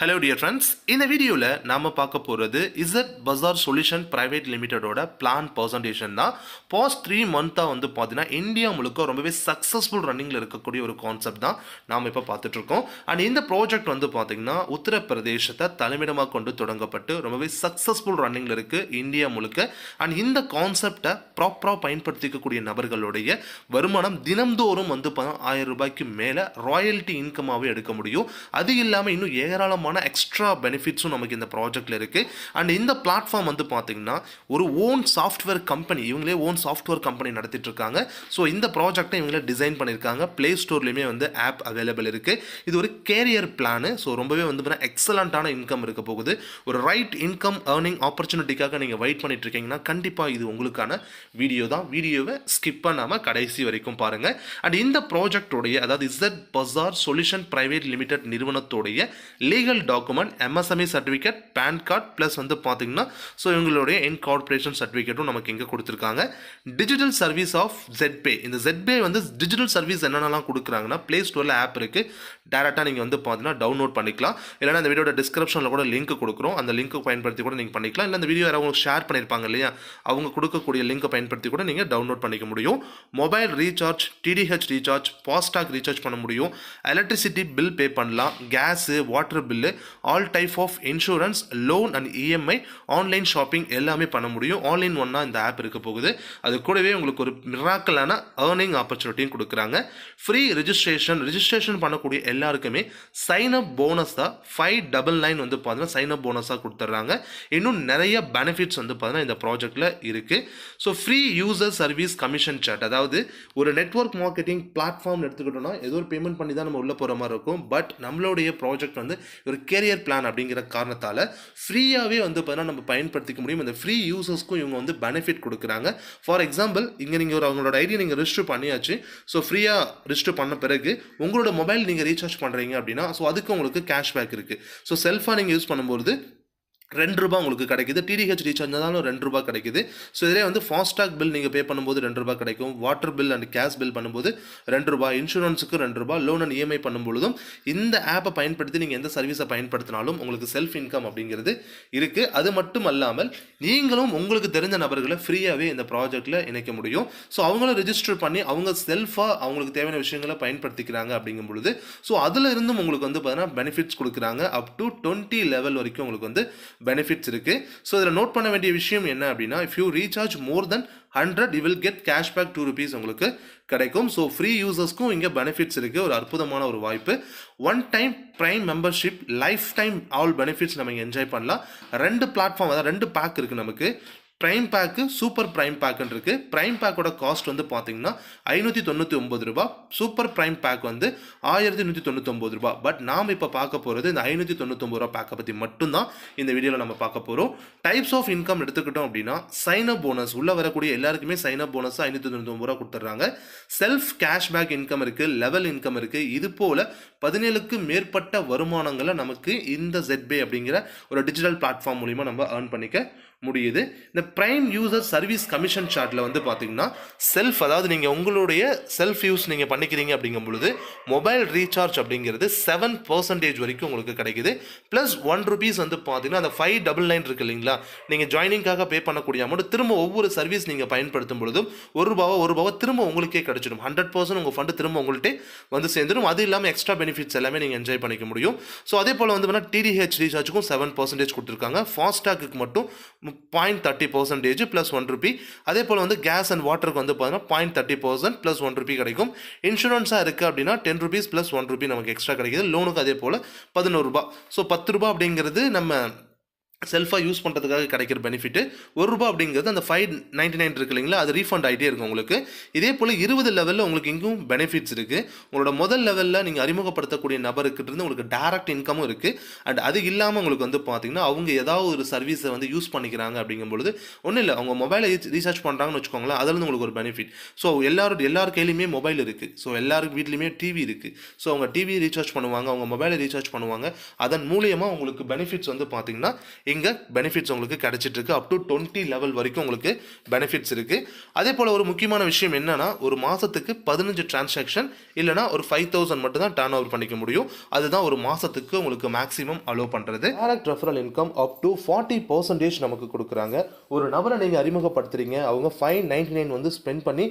Hello dear friends இந்த வீடியோவில் நாம் பார்க்க போகிறது இசட் பஜார் சொல்யூஷன் ப்ரைவேட் லிமிடெடோட பிளான் பர்சன்டேஷன் தான். பாஸ்ட் த்ரீ மந்த்தாக வந்து பார்த்தீங்கன்னா இந்தியா முழுக்க ரொம்பவே சக்ஸஸ்ஃபுல் ரன்னிங்கில் இருக்கக்கூடிய ஒரு கான்செப்ட் தான் நாம் இப்போ பார்த்துட்ருக்கோம் அண்ட் இந்த ப்ராஜெக்ட் வந்து பார்த்திங்கன்னா உத்தரப்பிரதேசத்தை தலைமையிடமாக கொண்டு தொடங்கப்பட்டு ரொம்பவே சக்ஸஸ்ஃபுல் ரன்னிங்கில் இருக்குது இந்தியா முழுக்க. அண்ட் இந்த கான்செப்டை ப்ராப்பராக பயன்படுத்திக்கக்கூடிய நபர்களுடைய வருமானம் தினம்தோறும் வந்து பார்த்தா ஆயிரம் ரூபாய்க்கு மேலே ராயல்ட்டி இன்கமாகவே எடுக்க முடியும். அது இல்லாமல் இன்னும் ஏராளமான எக்ஸ்ட்ரா பெனிஃபிட்ஸும் நமக்கு இந்த ப்ராஜெக்ட்டில் இருக்குது அண்ட் இந்த பிளாட்ஃபார்ம் வந்து பார்த்திங்கன்னா ஒரு ஓன் சாஃப்ட்வேர் கம்பெனி இவங்களே ஓன் சாஃப்ட்வேர் கம்பெனி நடத்திட்டு இருக்காங்க. ஸோ இந்த ப்ராஜெக்டை இவங்களே டிசைன் பண்ணியிருக்காங்க. ப்ளே ஸ்டோர்லேயுமே வந்து ஆப் அவைலபிள் இருக்குது இது ஒரு கேரியர் பிளானு ஸோ ரொம்பவே வந்து பார்த்தீங்கன்னா எக்ஸலண்ட்டான இன்கம் இருக்க போகுது. ஒரு ரைட் இன்கம் ஏர்னிங் ஆப்பர்ச்சுனிட்டிக்காக நீங்கள் வெயிட் பண்ணிட்டு இருக்கீங்கன்னா கண்டிப்பாக இது உங்களுக்கான வீடியோ தான். வீடியோவை ஸ்கிப் பண்ணாமல் கடைசி வரைக்கும் பாருங்கள் அண்ட் இந்த ப்ராஜெக்டோடைய அதாவது Z bazaar solution private limited நிறுவனத்தோடைய legal document MSME certificate PAN card plus வந்து பார்த்தீங்கன்னா ஸோ இவங்களுடைய இன்கார்பரேஷன் சர்டிஃபிகேட்டும் நமக்கு இங்கே கொடுத்துருக்காங்க. டிஜிட்டல் சர்வீஸ் ஆஃப் ஜெட்பே இந்த ஜெட்பே வந்து டிஜிட்டல் சர்வீஸ் என்னென்னலாம் கொடுக்குறாங்கன்னா ப்ளே ஸ்டோரில் ஆப் இருக்குது டேரெக்டாக நீங்கள் வந்து பார்த்தீங்கன்னா டவுன்லோட் பண்ணிக்கலாம். இல்லைனா அந்த வீடியோட டிஸ்கிரிப்ஷனில் கூட லிங்க் கொடுக்குறோம். அந்த லிங்க்கை பயன்படுத்தி கூட நீங்கள் பண்ணிக்கலாம். இல்லை அந்த வீடியோ யாராவது ஷேர் பண்ணியிருப்பாங்க இல்லையா அவங்க கொடுக்கக்கூடிய லிங்கை பயன்படுத்தி கூட நீங்கள் டவுன்லோட் பண்ணிக்க முடியும். Mobile recharge DTH recharge FASTag recharge பண்ண முடியும். எலக்ட்ரிசிட்டி பில் பே பண்ணலாம். Gas water bill all type of insurance loan and EMI online shopping எல்லாமே பண்ண முடியும். ஆன்லைன் ஒன்னா இந்த ஆப் இருக்க போகுது. அது கூடவே உங்களுக்கு ஒரு மிராக்கலான ஏர்னிங் ஆப்பர்ச்சுனிட்டியும் கொடுக்குறாங்க. ஃப்ரீ ரிஜிஸ்ட்ரேஷன் ரிஜிஸ்ட்ரேஷன் பண்ணக்கூடிய எல்லாருக்குமே சைன் அப் போனஸ் தான் ஃபைவ் டபுள் நைன் வந்து பார்த்தீங்கன்னா சைன் அப் போனஸாக கொடுத்துட்றாங்க. இன்னும் நிறைய பெனிஃபிட்ஸ் வந்து பார்த்தீங்கன்னா இந்த ப்ராஜெக்ட்டில் இருக்குது so free user service commission chart அதாவது ஒரு நெட்வொர்க் மார்க்கெட்டிங் பிளாட்ஃபார்ம் எடுத்துக்கிட்டோம்னா ஏதோ ஒரு பேமெண்ட் பண்ணி தான் நம்ம உள்ளே போகிற மாதிரி இருக்கும். பட் நம்மளுடைய ப்ராஜெக்ட் வந்து ஒரு கேரியர் பிளான் அப்படிங்கிற காரணத்தால் ஃப்ரீயாகவே வந்து பார்த்தீங்கன்னா நம்ம பயன்படுத்திக்க முடியும். இந்த ஃப்ரீ யூசர்ஸ்க்கும் இவங்க வந்து பெனிஃபிட் கொடுக்குறாங்க. ஃபார் எக்ஸாம்பிள் இங்கே நீங்கள் ஒரு அவங்களோட ஐடியை நீங்கள் ரிஜிஸ்டர் பண்ணியாச்சு. ஸோ ஃப்ரீயாக ரிஜிஸ்டர் பண்ண பிறகு உங்களோட மொபைல் நீங்கள் ரீசார்ஜ் பண்ணுறீங்க அப்படின்னா ஸோ அதுக்கு உங்களுக்கு கேஷ்பேக் இருக்குது ஸோ செல்ஃபாக நீங்கள் யூஸ் பண்ணும்போது ரெண்டு ரூபா உங்களுக்கு கிடைக்குது. டிடிஹெச் இருந்தாலும் ரெண்டு ரூபா கிடைக்குது. ஸோ இதிலே வந்து ஃபாஸ்டாக் பில் நீங்கள் பே பண்ணும்போது ரெண்டு ரூபா கிடைக்கும். Water bill and gas bill பண்ணும்போது ரெண்டு ரூபா. இன்சூரன்ஸுக்கு ரெண்டு ரூபா. லோன் அண்ட் இஎம்ஐ பண்ணும்பொழுதும் இந்த ஆப்பை பயன்படுத்தி நீங்கள் எந்த சர்வீஸை பயன்படுத்தினாலும் உங்களுக்கு செல்ஃப் இன்கம் அப்படிங்கிறது இருக்குது அது மட்டும் அல்லாமல் நீங்களும் உங்களுக்கு தெரிஞ்ச நபர்களை ஃப்ரீயாகவே இந்த ப்ராஜெக்ட்டில் இணைக்க முடியும். ஸோ அவங்களும் ரிஜிஸ்டர் பண்ணி அவங்க செல்ஃபாக அவங்களுக்கு தேவையான விஷயங்களை பயன்படுத்திக்கிறாங்க அப்படிங்கும் பொழுது. ஸோ அதில் இருந்தும் உங்களுக்கு வந்து பார்த்தீங்கன்னா பெனிஃபிட்ஸ் கொடுக்குறாங்க. அப் டு டுவெண்ட்டி லெவல் வரைக்கும் உங்களுக்கு வந்து பெனிஃபிட்ஸ் இருக்குது ஸோ இதில் நோட் பண்ண வேண்டிய விஷயம் என்ன அப்படின்னா if you recharge more then hundred you will get cashback two rupees உங்களுக்கு கிடைக்கும். ஸோ ஃப்ரீ யூசர்ஸ்க்கும் இங்கே பெனிஃபிட்ஸ் இருக்குது ஒரு அற்புதமான ஒரு வாய்ப்பு. One time prime membership life time all benefits நம்ம இங்கே என்ஜாய் பண்ணலாம். ரெண்டு பிளாட்ஃபார்ம் அதாவது ரெண்டு பேக் இருக்குது நமக்கு. ப்ரைம் பேக்கு சூப்பர் ப்ரைம் பேக்குன்னு இருக்குது ப்ரைம் பேக்கோட காஸ்ட் வந்து பார்த்தீங்கன்னா ஐநூற்றி தொண்ணூற்றி ஒம்பது ரூபா. சூப்பர் ப்ரைம் பேக் வந்து ஆயிரத்தி நூற்றி தொண்ணூத்தொம்பது ரூபா. பட் நாம் இப்போ பார்க்க போகிறது இந்த ஐநூற்றி தொண்ணூத்தொம்பது ரூபா பேக்கை பற்றி மட்டும்தான் இந்த வீடியோவில் நம்ம பார்க்க போகிறோம் டைப்ஸ் ஆஃப் இன்கம் எடுத்துக்கிட்டோம் அப்படின்னா சைன் அப் போனஸ் உள்ளே வரக்கூடிய எல்லாருக்குமே சைன் அப் போனஸ் ஐநூற்றி தொண்ணூத்தொம்பது ரூபா கொடுத்துட்றாங்க. செல்ஃப் கேஷ்பேக் இன்கம் இருக்குது லெவல் இன்கம் இருக்குது இது போல் பதினேழுக்கு மேற்பட்ட வருமானங்களை நமக்கு இந்த ஜெட்பே அப்படிங்கிற ஒரு டிஜிட்டல் பிளாட்ஃபார்ம் மூலிமா நம்ம ஏர்ன் பண்ணிக்க முடியுது. இந்த ப்ரைம் யூசர் சர்வீஸ் கமிஷன் சார்ட்டில் வந்து பார்த்தீங்கன்னா செல்ஃப் அதாவது நீங்கள் உங்களுடைய செல்ஃப் யூஸ் நீங்கள் பண்ணிக்கிறீங்க அப்படிங்கும் பொழுது மொபைல் ரீசார்ஜ் அப்படிங்கிறது செவன் பர்சன்டேஜ் வரைக்கும் உங்களுக்கு கிடைக்குது. ப்ளஸ் ஒன் ருபீஸ் வந்து பார்த்தீங்கன்னா அந்த ஃபைவ் டபுள் நைன் இருக்கு இல்லைங்களா? நீங்கள் ஜாயினிங்காக பே பண்ணக்கூடிய அமௌண்ட் திரும்ப ஒவ்வொரு சர்வீஸ் நீங்கள் பயன்படுத்தும் பொழுதும் ஒரு ரூபாவோ ஒரு ரூபாவோ திரும்ப உங்களுக்கே கிடைச்சிடும். ஹண்ட்ரட் பர்சன்ட் உங்கள் ஃபண்டு திரும்ப உங்கள்கிட்ட வந்து சேர்ந்துடும் அது இல்லாமல் எக்ஸ்ட்ரா பெனிஃபிட்ஸ் எல்லாமே நீங்கள் என்ஜாய் பண்ணிக்க முடியும். ஸோ அதே போல் வந்து பார்த்தீங்கன்னா டிடிஹெச் ரீசார்ஜுக்கும் செவன் பர்சன்டேஜ் கொடுத்துருக்காங்க. ஃபாஸ்டாக்கு மட்டும் point thirty percentage plus one rupee அதே போல் வந்து கேஸ் அண்ட் வாட்டருக்கு வந்து பார்த்தீங்கன்னா point thirty percent plus one rupee கிடைக்கும். இன்சூரன்ஸாக இருக்குது அப்படின்னா ten rupees plus one rupee நமக்கு எக்ஸ்ட்ரா கிடைக்குது. லோனுக்கு அதே போல் பதினோரு ரூபா ஸோ பத்து ரூபா அப்படிங்கிறது நம்ம செல்ஃபாக யூஸ் பண்ணுறதுக்காக கிடைக்கிற பெனிஃபிட்டு ஒரு ரூபா அப்படிங்கிறது அந்த ஃபைவ் நைன்டி நைன் இருக்கு இல்லைங்களா? அது ரீஃபண்ட் ஆகிட்டே இருக்கும் உங்களுக்கு. இதே போல் இருபது லெவலில் உங்களுக்கு இங்கும் பெனிஃபிட்ஸ் இருக்குது உங்களோட முதல் லெவலில் நீங்கள் அறிமுகப்படுத்தக்கூடிய நபருக்கு இருந்து உங்களுக்கு டேரக்ட் இன்கமும் இருக்குது அண்ட் அது இல்லாமல் உங்களுக்கு வந்து பார்த்தீங்கன்னா அவங்க ஏதாவது ஒரு சர்வீஸை வந்து யூஸ் பண்ணிக்கிறாங்க அப்படிங்கும்பொழுது ஒன்றும் இல்லை. அவங்க மொபைலை ரீசார்ஜ் பண்ணுறாங்கன்னு வச்சுக்கோங்களேன் அதுலேருந்து உங்களுக்கு ஒரு பெனிஃபிட் ஸோ எல்லாரும் எல்லார் கையிலையுமே மொபைல் இருக்குது ஸோ எல்லாருக்கு வீட்லேயுமே டிவி இருக்குது ஸோ அவங்க டிவி ரீசார்ஜ் பண்ணுவாங்க அவங்க மொபைலை ரீசார்ஜ் பண்ணுவாங்க. அதன் மூலியமாக உங்களுக்கு பெனிஃபிட்ஸ் வந்து பார்த்தீங்கன்னா இங்கே பெனிஃபிட்ஸ் உங்களுக்கு கிடைச்சிட்டு இருக்கு அப் டு டுவெண்ட்டி லெவல் வரைக்கும் உங்களுக்கு பெனிஃபிட்ஸ் இருக்கு. அதே போல் ஒரு முக்கியமான விஷயம் என்னன்னா ஒரு மாதத்துக்கு பதினஞ்சு டிரான்சாக்ஷன் இல்லைனா ஒரு ஃபைவ் தௌசண்ட் மட்டும் தான் டர்ன் ஓவர் பண்ணிக்க முடியும். அதுதான் ஒரு மாதத்துக்கு உங்களுக்கு மேக்ஸிமம் அலோவ் பண்ணுறது direct referral income up to forty percentage நமக்கு கொடுக்குறாங்க. ஒரு நபரை நீங்கள் அறிமுகப்படுத்துறீங்க. அவங்க ஃபைவ் நைன்டி நைன் வந்து ஸ்பெண்ட் பண்ணி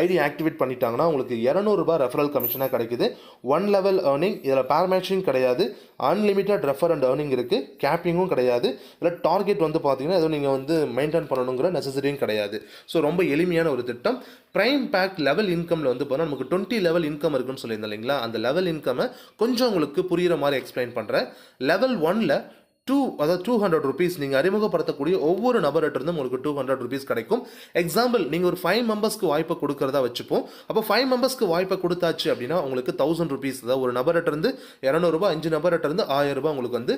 ஐடி ஆக்டிவேட் பண்ணிட்டாங்கன்னா உங்களுக்கு இரநூறுபா ரெஃபரல் கமிஷனாக கிடைக்குது. ஒன் லெவல் ஏர்னிங் இதில் பேர்மேட்சிங் கிடையாது. அன்லிமிட்டட் ரெஃபர் அண்ட் ஏர்னிங் இருக்குது கேப்பிங்கும் கிடையாது. இல்லை டார்கெட் வந்து பார்த்தீங்கன்னா எதுவும் நீங்கள் வந்து மெயின்டைன் பண்ணணுங்கிற நெசசரியும் கிடையாது. ஸோ ரொம்ப எளிமையான ஒரு திட்டம். ப்ரைம் பேக் லெவல் இன்கமில் வந்து பார்த்தா நமக்கு டுவெண்ட்டி லெவல் இன்கம் இருக்குன்னு சொல்லியிருந்தேன் இல்லைங்களா? அந்த லெவல் இன்கமை கொஞ்சம் உங்களுக்கு புரிகிற மாதிரி எக்ஸ்பிளைன் பண்ணுறேன் லெவல் ஒனில் டூ அதாவது டூ ஹண்ட்ரட் ருபீஸ் நீங்கள் அறிமுகப்படுத்தக்கூடிய ஒவ்வொரு நபர்கிட்ட உங்களுக்கு டூ ஹண்ட்ரட் ருபீஸ் கிடைக்கும். எக்ஸாம்பிள் நீங்கள் ஒரு ஃபைவ் மெம்பர்ஸ்க்கு வாய்ப்பை கொடுக்குறதா வச்சுப்போம். அப்போ ஃபைவ் மெம்பர்ஸ்க்கு வாய்ப்பை கொடுத்தாச்சு அப்படின்னா உங்களுக்கு தௌசண்ட் ருபீஸ் அதாவது ஒரு நபர்கிட்டருந்து இரநூறுபா அஞ்சு நபர்கிட்ட இருந்து ஆயிரம் ரூபாய் உங்களுக்கு வந்து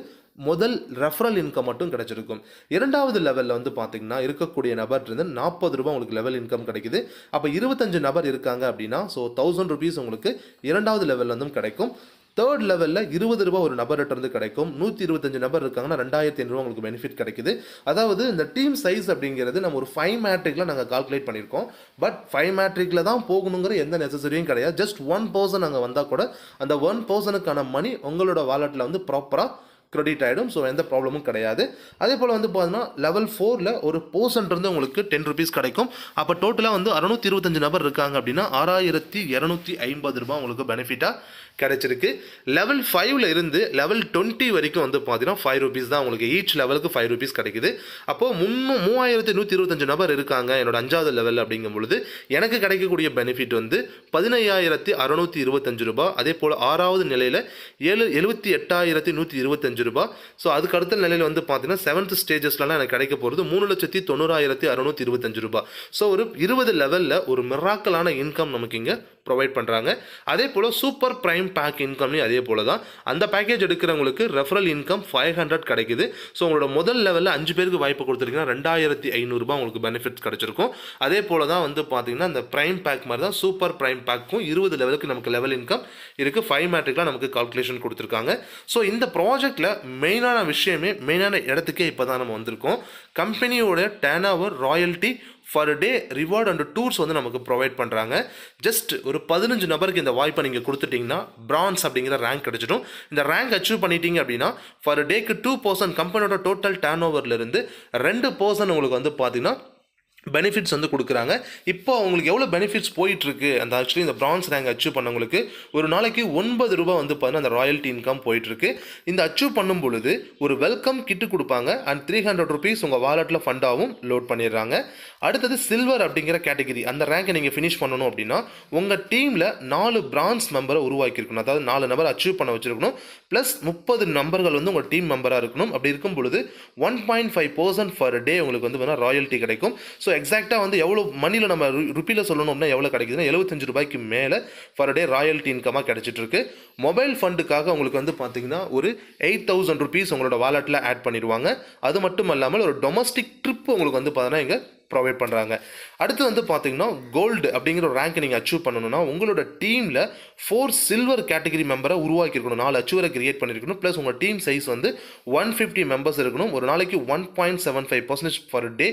முதல் ரெஃபரல் இன்கம் மட்டும் கிடைச்சிருக்கும். இரண்டாவது லெவலில் வந்து பார்த்தீங்கன்னா இருக்கக்கூடிய நபர்கிட்ட நாற்பது ரூபாய் உங்களுக்கு லெவல் இன்கம் கிடைக்குது. அப்போ இருபத்தஞ்சு நபர் இருக்காங்க அப்படின்னா ஸோ தௌசண்ட் ருபீஸ் உங்களுக்கு இரண்டாவது லெவலில் இருந்தும் கிடைக்கும். தேர்ட் லெவலில் இருபது ரூபா ஒரு நபர்கிட்ட இருந்து கிடைக்கும். நூற்றி இருபத்தஞ்சு நபர் இருக்காங்கன்னா ரெண்டாயிரத்தி ஐநூறுவா உங்களுக்கு பெனிஃபிட் கிடைக்குது. அதாவது இந்த டீம் சைஸ் அப்படிங்கிறது நம்ம ஒரு ஃபைவ் மேட்ரிக்கில் நாங்கள் கால்குலேட் பண்ணியிருக்கோம். பட் ஃபைவ் மேட்ரிக்கில் தான் போகணுங்கிற எந்த நெசசரியும் கிடையாது. ஜஸ்ட் ஒன் பர்சன் அங்கே வந்தால் கூட அந்த ஒன் பர்சனுக்கான மணி உங்களோட வாலெட்டில் வந்து ப்ராப்பராக கிரெடிட் ஆகிடும் ஸோ எந்த ப்ராப்ளமும் கிடையாது. அதே போல் வந்து பார்த்தீங்கன்னா லெவல் ஃபோரில் ஒரு போர்சன்ட் இருந்து உங்களுக்கு டென் ருபீஸ் கிடைக்கும். அப்போ டோட்டலாக வந்து அறுநூத்தி இருபத்தஞ்சு நபர் இருக்காங்க அப்படின்னா ஆறாயிரத்தி இரநூத்தி ஐம்பது ரூபா உங்களுக்கு பெனிஃபிட்டாக கிடைச்சிருக்கு. லெவல் ஃபைவ்ல இருந்து லெவல் டுவெண்ட்டி வரைக்கும் வந்து பார்த்தீங்கன்னா ஃபைவ் ருபீஸ் தான் உங்களுக்கு ஈச் லெவலுக்கு ஃபைவ் ருபீஸ் கிடைக்குது. அப்போது முன்னூ மூவாயிரத்தி நூற்றி இருபத்தஞ்சு நபர் இருக்காங்க என்னோட அஞ்சாவது லெவல் அப்படிங்கும் பொழுது எனக்கு கிடைக்கக்கூடிய பெனிஃபிட் வந்து பதினையாயிரத்தி அறநூற்றி இருபத்தஞ்சு ரூபா. அதே போல் ஆறாவது நிலையில் ஏழு எழுபத்தி எட்டாயிரத்தி நூற்றி இருபத்தஞ்சு ரூபாய் ஸோ அதுக்கு அடுத்த நிலையில் வந்து பார்த்தீங்கன்னா செவன்த் ஸ்டேஜஸ்லாம் எனக்கு கிடைக்க போகிறது மூணு லட்சத்தி தொண்ணூறாயிரத்தி அறநூற்றி இருபத்தஞ்சு ரூபாய் ஸோ ஒரு இருபது லெவலில் ஒரு மிராக்கலான இன்கம் நமக்கு இங்கே ப்ரொவைட் பண்ணுறாங்க அதே போல் சூப்பர் ப்ரைம் பேக் இன்கம்லையும் அதே போல் தான். அந்த பேக்கேஜ் எடுக்கிறவங்களுக்கு ரெஃபரல் இன்கம் ஃபைவ் ஹண்ட்ரட் கிடைக்குது. ஸோ உங்களோட முதல் லெவலில் அஞ்சு பேருக்கு வாய்ப்பு கொடுத்துருக்கீங்கன்னா ரெண்டாயிரத்தி ஐநூறுரூபா உங்களுக்கு பெனிஃபிட்ஸ் கிடச்சிருக்கும். அதே போல் தான் வந்து பார்த்தீங்கன்னா அந்த ப்ரைம் பேக் மாதிரி தான் சூப்பர் ப்ரைம் பேக்கும் இருபது லெவலுக்கு நமக்கு லெவல் இன்கம் இருக்குது ஃபைவ் மேட்ரிக்லாம் நமக்கு கால்குலேஷன் கொடுத்துருக்காங்க. ஸோ இந்த ப்ராஜெக்ட்டில் மெயினான விஷயமே மெயினான இடத்துக்கே இப்போ தான் நம்ம வந்திருக்கோம். கம்பெனியோட turnover royalty per day reward and tours வந்து நமக்கு ப்ரொவைட் பண்ணுறாங்க ஜஸ்ட் ஒரு பதினஞ்சு நபருக்கு இந்த வாய்ப்பை நீங்கள் கொடுத்துட்டிங்கன்னா பிரான்ஸ் அப்படிங்கிற ரேங்க் கிடச்சிடும். இந்த ரேங்க் அச்சீவ் பண்ணிட்டீங்க அப்படின்னா ஃபார் டேக்கு டூ பர்சன்ட் கம்பெனியோட டோட்டல் டேர்ன் ஓவர்லேருந்து ரெண்டு பர்சன்ட் உங்களுக்கு வந்து பார்த்தீங்கன்னா பெனிஃபிட்ஸ் வந்து கொடுக்குறாங்க. இப்போ அவங்களுக்கு எவ்வளோ பெனிஃபிட்ஸ் போயிட்டுருக்கு? அந்த ஆக்சுவலி இந்த பிரான்ஸ் ரேங்க் அச்சீவ் பண்ணவங்களுக்கு ஒரு நாளைக்கு ஒன்பது ரூபா வந்து பார்த்தீங்கன்னா அந்த ராயல்ட்டி இன்கம் போயிட்டுருக்கு. இந்த அச்சீவ் பண்ணும் பொழுது ஒரு வெல்கம் கிட்டு கொடுப்பாங்க. அண்ட் த்ரீ ஹண்ட்ரட் ருபீஸ் உங்கள் வாலெட்டில் ஃபண்டாகவும் லோட் பண்ணிடுறாங்க. அடுத்தது சில்வர் அப்படிங்கிற கேட்டகரி அந்த ரேங்கை நீங்கள் ஃபினிஷ் பண்ணணும் அப்படின்னா உங்கள் டீமில் நாலு பிரான்ஸ் மெம்பரை உருவாக்கியிருக்கணும். அதாவது நாலு நபர் அச்சீவ் பண்ண வச்சுருக்கணும். ப்ளஸ் முப்பது நம்பர்கள் வந்து உங்கள் டீம் மெம்பராக இருக்கணும். அப்படி இருக்கும் பொழுது one point five percent per day உங்களுக்கு வந்து வேணால் ராயல்ட்டி கிடைக்கும். ஸோ எக்ஸாக்டாக வந்து எவ்வளோ மணியில் நம்ம ருப்பியில் சொல்லணும் அப்படின்னா எவ்வளோ கிடைக்குதுன்னா எழுபத்தஞ்சு ரூபாய்க்கு மேலே ஃபர் டே ராயல்ட்டி இன்கமாக கிடச்சிட்ருக்கு மொபைல் ஃபண்டுக்காக உங்களுக்கு வந்து பார்த்தீங்கன்னா ஒரு எயிட் தௌசண்ட் ருபீஸ் உங்களோட வாலெட்டில் ஆட் பண்ணிடுவாங்க. அது மட்டும் இல்லாமல் ஒரு டொமஸ்டிக் ட்ரிப் உங்களுக்கு வந்து பார்த்தீங்கன்னா இங்கே ப்ரொவைட் பண்ணுறாங்க அடுத்து வந்து பார்த்தீங்கன்னா கோல்டு அப்படிங்கிற ஒரு ரேங்க் நீங்கள் அச்சீவ் பண்ணணும்னா உங்களோட டீமில் ஃபோர் சில்வர் கேட்டகரி மெம்பரை உருவாக்கியிருக்கணும். நாலு அச்சீவரை கிரியேட் பண்ணியிருக்கணும். ப்ளஸ் உங்கள் டீம் சைஸ் வந்து ஒன் ஃபிஃப்டி மெம்பர்ஸ் இருக்கணும். ஒரு நாளைக்கு one point seven five percentage per day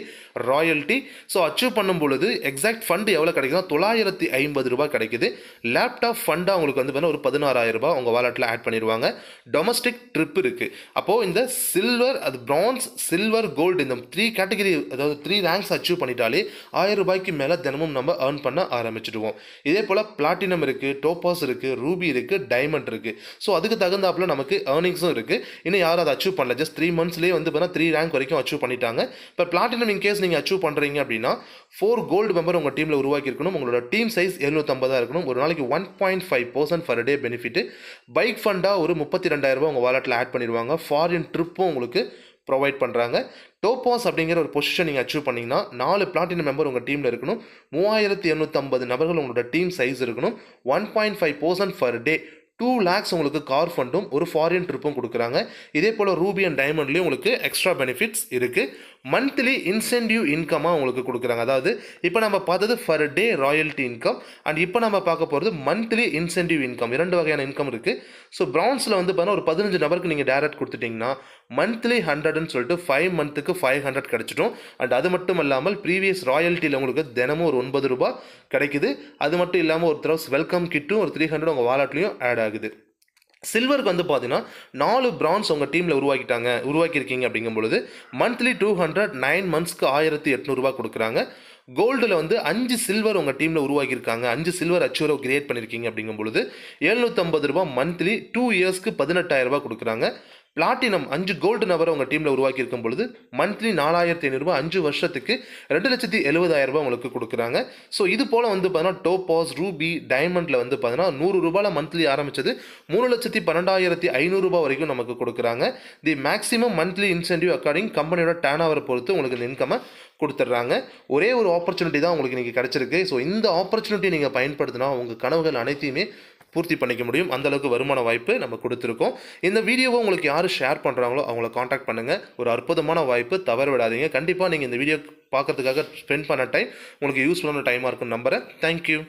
royalty so achieve பண்ணும் பொழுது எக்ஸாக்ட் ஃபண்டு எவ்வளோ கிடைக்குதுன்னா தொள்ளாயிரத்தி ஐம்பது ரூபாய் கிடைக்குது. லேப்டாப் ஃபண்டாக உங்களுக்கு வந்து பார்த்தீங்கன்னா ஒரு பதினாறாயிரம் ரூபாய் உங்கள் வாலெட்டில் ஆட் பண்ணிடுவாங்க. டொமஸ்டிக் ட்ரிப் இருக்குது அப்போது இந்த சில்வர் அது பிரான்ஸ் சில்வர் கோல்டு இந்த த்ரீ கேட்டகரி அதாவது த்ரீ ரேங்க்ஸ் அச்சீவ் பண்ணிட்டாலே ஆயிரம் ரூபாய்க்கு மேலே தினமும் நம்ம ஏர்ன் பண்ண ஆரம்பிச்சிடுவோம். இதே போல் பிளாட்டினம் இருக்குது டோப்பாஸ் இருக்குது ரூபி இருக்குது டைமண்ட் இருக்குது ஸோ அதுக்கு தகுந்தாப்பில் நமக்கு ஏர்னிங்ஸும் இருக்குது இன்னும் யாரும் அதை அச்சீவ் பண்ணல. ஜஸ்ட் த்ரீ மந்த்ஸ்லேயே வந்து பார்த்தீங்கன்னா த்ரீ ரேங்க் வரைக்கும் அச்சீவ் பண்ணிட்டாங்க. இப்போ பிளாட்டினம் இன் கேஸ் நீங்கள் அச்சீவ் பண்ணுறீங்க அப்படின்னா ஃபோர் கோல்டு மெம்பர் உங்கள் டீமில் உருவாக்கியிருக்கணும் உங்களோட டீம் சைஸ் எழுநூற்றம்பதாக இருக்கணும். ஒரு நாளைக்கு one point five percent per day benefit bike ஃபண்டாக ஒரு முப்பத்தி ரெண்டாயிரரூபா உங்கள் வாலெட்டில் ஆட் பண்ணிடுவாங்க. ஃபாரின் ட்ரிப்பும் உங்களுக்கு ப்ரொவைட் பண்ணுறாங்க டோபாஸ் அப்படிங்கிற ஒரு பொசிஷன் நீங்கள் அச்சீவ் பண்ணிங்கன்னா நாலு பிளாட்டினம் மெம்பர் உங்கள் டீமில் இருக்கணும். மூவாயிரத்தி எண்ணூற்றம்பது நபர்கள் உங்களோட டீம் சைஸ் இருக்கணும். One point five percent per day two lakhs உங்களுக்கு கார் ஃபண்டும் ஒரு ஃபாரின் ட்ரிப்பும் கொடுக்குறாங்க. இதே போல் ரூபி அண்ட் டைமண்ட்லேயும் உங்களுக்கு எக்ஸ்ட்ரா பெனிஃபிட்ஸ் இருக்குது மந்த்லி இன்சென்டிவ் இன்கமாக உங்களுக்கு கொடுக்குறாங்க. அதாவது இப்போ நம்ம பார்த்தது per day royalty income and இப்போ நம்ம பார்க்க போகிறது மந்த்லி இன்சென்டிவ் இன்கம் இரண்டு வகையான இன்கம் இருக்குது ஸோ ப்ரௌன்ஸில் வந்து பார்த்தீங்கன்னா ஒரு பதினஞ்சு நபருக்கு நீங்கள் டேரக்ட் கொடுத்துட்டிங்கன்னா மந்த்லி ஹண்ட்ரட்னு சொல்லிட்டு ஃபைவ் மந்த்துக்கு ஃபைவ் ஹண்ட்ரட் கிடச்சிட்டும் அண்ட் அது மட்டும் இல்லாமல் ப்ரீவியஸ் ராயல்ட்டியில் உங்களுக்கு தினமும் ஒரு ஒன்பது ரூபாய் கிடைக்குது. அது மட்டும் இல்லாமல் ஒரு தடவை வெல்கம் கிட்டும் ஒரு த்ரீ ஹண்ட்ரட் உங்கள் வாலெட்லேயும் ஆட் ஆகுது. சில்வருக்கு வந்து பார்த்தீங்கன்னா நாலு பிரான்ஸ் உங்கள் டீமில் உருவாக்கிட்டாங்க உருவாக்கியிருக்கீங்க அப்படிங்கும் பொழுது மந்த்லி டூ ஹண்ட்ரட் நைன் மந்த்ஸ்க்கு ஆயிரத்தி எட்நூறுபா கொடுக்குறாங்க. கோல்டில் வந்து அஞ்சு சில்வர் உங்கள் டீமில் உருவாக்கியிருக்காங்க. அஞ்சு சில்வர் அச்சுவரை கிரியேட் பண்ணியிருக்கீங்க அப்படிங்கும் பொழுது எழுநூற்றம்பது ரூபா மந்த்லி டூ இயர்ஸ்க்கு பதினெட்டாயிரம் ரூபாய் கொடுக்குறாங்க. பிளாட்டினம் அஞ்சு கோல்டு நபரை உங்கள் டீமில் உருவாக்கி இருக்கும் பொழுது மந்த்லி நாலாயிரத்தி ஐநூறுரூபா அஞ்சு வருஷத்துக்கு ரெண்டு லட்சத்தி எழுபதாயிரம் ரூபாய் உங்களுக்கு கொடுக்குறாங்க. ஸோ இது போல் வந்து பார்த்தீங்கன்னா டோபாஸ் ரூபி டைமண்டில் வந்து பார்த்தீங்கன்னா நூறு ரூபாயில் மந்த்லி ஆரம்பித்தது மூணு லட்சத்தி பன்னெண்டாயிரத்தி ஐநூறுரூபா வரைக்கும் நமக்கு கொடுக்குறாங்க. The maximum monthly incentive according கம்பெனியோட டேன் ஓவரை பொறுத்து உங்களுக்கு இந்த இன்கமை கொடுத்துட்றாங்க. ஒரே ஒரு ஆப்பர்ச்சுனிட்டி தான் உங்களுக்கு இன்றைக்கி கிடச்சிருக்கு. ஸோ இந்த ஆப்பர்ச்சுனிட்டி நீங்கள் பயன்படுத்தினா உங்கள் கனவுகள் அனைத்தையுமே பூர்த்தி பண்ணிக்க முடியும். அந்த அளவுக்கு வருமான வாய்ப்பு நம்ம கொடுத்துருக்கோம். இந்த வீடியோவை உங்களுக்கு யார் ஷேர் பண்ணுறாங்களோ அவங்கள காண்டாக்ட் பண்ணுங்கள் ஒரு அற்புதமான வாய்ப்பு தவற விடாதீங்க. கண்டிப்பாக நீங்கள் இந்த வீடியோ பார்க்கறதுக்காக ஸ்பெண்ட் பண்ண டைம் உங்களுக்கு யூஸ்ஃபுல்லான டைமாக இருக்கும் நம்புகிறேன் தேங்க்யூ